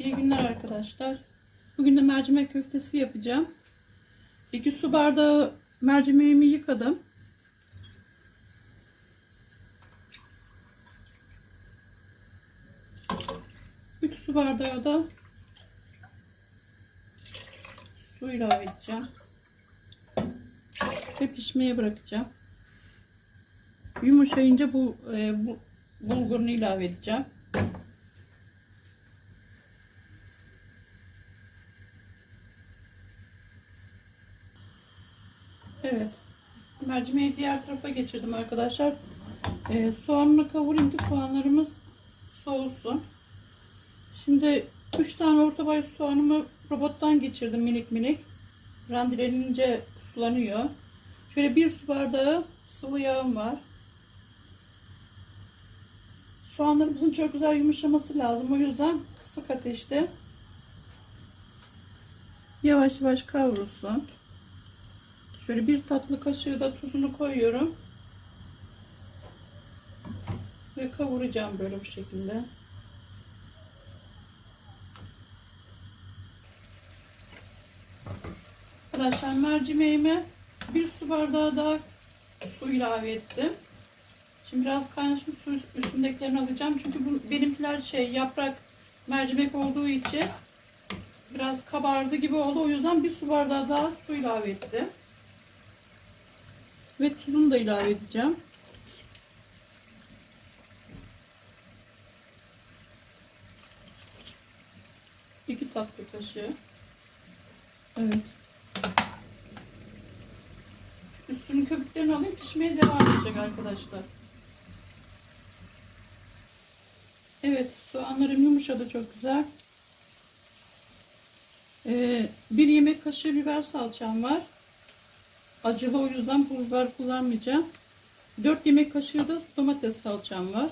İyi günler arkadaşlar. Bugün de mercimek köftesi yapacağım. 2 su bardağı mercimeğimi yıkadım. Üç su bardağı da su ilave edeceğim. Ve pişmeye bırakacağım. Yumuşayınca bu, e, bu bulgurunu ilave edeceğim. Evet. Mercimeği diğer tarafa geçirdim arkadaşlar. Ee, soğanını kavurayım ki soğanlarımız soğusun. Şimdi 3 tane orta boy soğanımı robottan geçirdim minik minik. Rendelenince sulanıyor. Şöyle bir su bardağı sıvı yağım var. Soğanlarımızın çok güzel yumuşaması lazım. O yüzden kısık ateşte yavaş yavaş kavrulsun. Şöyle bir tatlı kaşığı da tuzunu koyuyorum. Ve kavuracağım böyle bu şekilde. Arkadaşlar mercimeğime bir su bardağı daha su ilave ettim. Şimdi biraz kaynaşmış su üstündekilerini alacağım. Çünkü bu benimkiler şey yaprak mercimek olduğu için biraz kabardı gibi oldu. O yüzden bir su bardağı daha su ilave ettim. Ve tuzunu da ilave edeceğim. İki tatlı kaşığı. Evet. Üstünün köpüklerini alayım. Pişmeye devam edecek arkadaşlar. Evet. Soğanlarım yumuşadı çok güzel. Ee, bir yemek kaşığı biber salçam var. Acılı o yüzden pul biber kullanmayacağım. 4 yemek kaşığı da domates salçam var.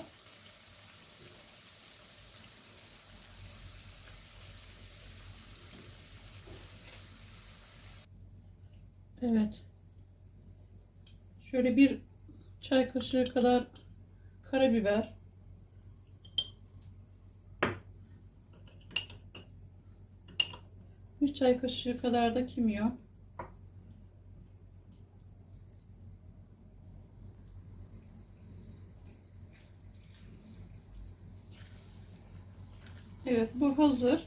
Evet. Şöyle bir çay kaşığı kadar karabiber. Bir çay kaşığı kadar da kimyon. Evet bu hazır.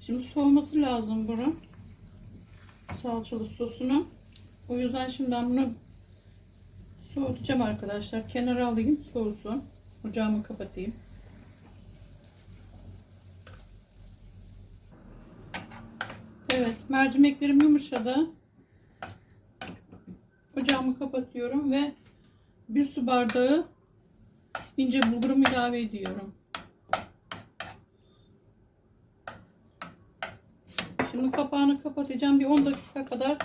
Şimdi soğuması lazım bunun. Salçalı sosunu. O yüzden şimdi ben bunu soğutacağım arkadaşlar. Kenara alayım soğusun. Ocağımı kapatayım. Evet mercimeklerim yumuşadı. Ocağımı kapatıyorum ve bir su bardağı ince bulgurumu ilave ediyorum. Şimdi kapağını kapatacağım. Bir 10 dakika kadar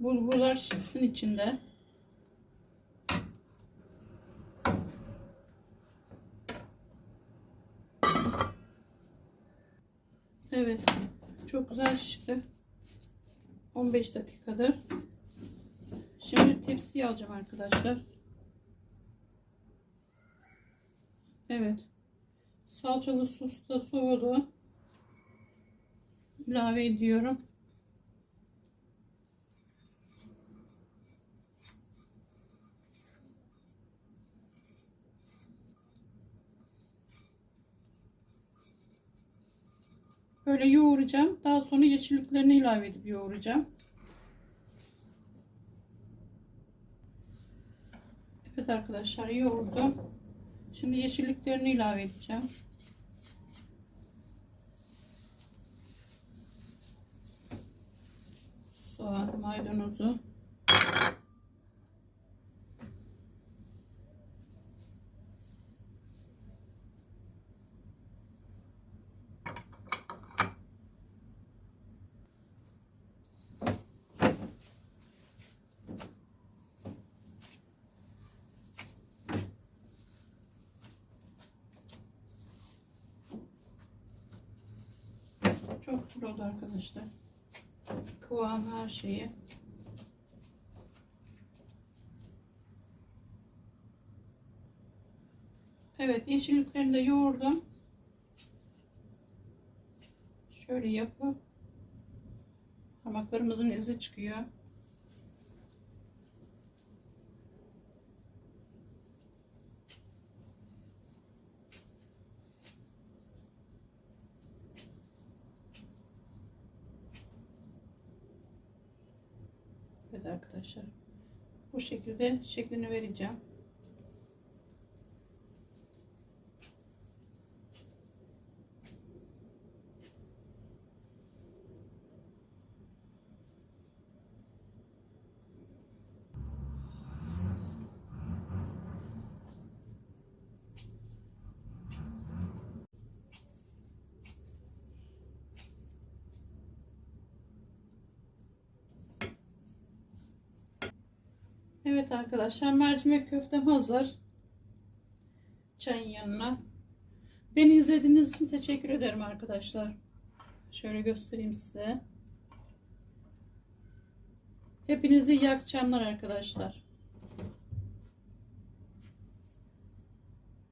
bulgurlar şişsin içinde. Evet. Çok güzel şişti. 15 dakikadır. Şimdi tepsiye alacağım arkadaşlar. Evet. Salçalı sos da soğudu ilave ediyorum. Böyle yoğuracağım. Daha sonra yeşilliklerini ilave edip yoğuracağım. Evet arkadaşlar yoğurdum. Şimdi yeşilliklerini ilave edeceğim. Maydanozu. Çok güzel oldu arkadaşlar kıvam her şeyi. Evet yeşilliklerini de yoğurdum. Şöyle yapıp parmaklarımızın izi çıkıyor. Evet arkadaşlar. Bu şekilde şeklini vereceğim. Evet arkadaşlar mercimek köftem hazır. Çayın yanına. Beni izlediğiniz için teşekkür ederim arkadaşlar. Şöyle göstereyim size. Hepinize iyi akşamlar arkadaşlar.